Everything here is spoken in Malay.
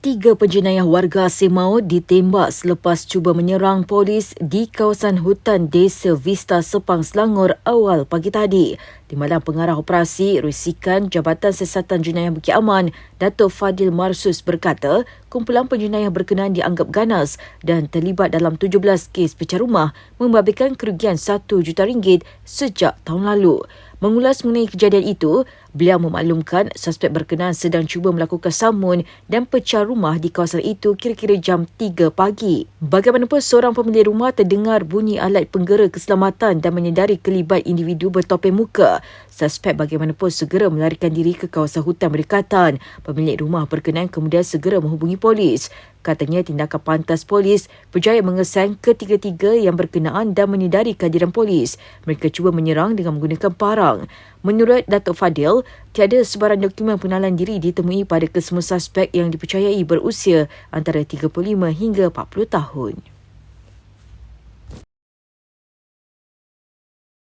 Tiga penjenayah warga maut ditembak selepas cuba menyerang polis di kawasan hutan Desa Vista Sepang Selangor awal pagi tadi. Di malam pengarah operasi, Risikan Jabatan Siasatan Jenayah Bukit Aman, Dato' Fadil Marsus berkata, kumpulan penjenayah berkenaan dianggap ganas dan terlibat dalam 17 kes pecah rumah membabitkan kerugian 1 juta ringgit sejak tahun lalu. Mengulas mengenai kejadian itu, beliau memaklumkan suspek berkenaan sedang cuba melakukan samun dan pecah rumah di kawasan itu kira-kira jam 3 pagi. Bagaimanapun seorang pemilik rumah terdengar bunyi alat penggera keselamatan dan menyedari kelibat individu bertopeng muka. Suspek bagaimanapun segera melarikan diri ke kawasan hutan berdekatan. Pemilik rumah berkenaan kemudian segera menghubungi polis. Katanya tindakan pantas polis berjaya mengesan ketiga-tiga yang berkenaan dan menyedari kehadiran polis. Mereka cuba menyerang dengan menggunakan parang. Menurut Datuk Fadil, tiada sebarang dokumen pengenalan diri ditemui pada kesemua suspek yang dipercayai berusia antara 35 hingga 40 tahun.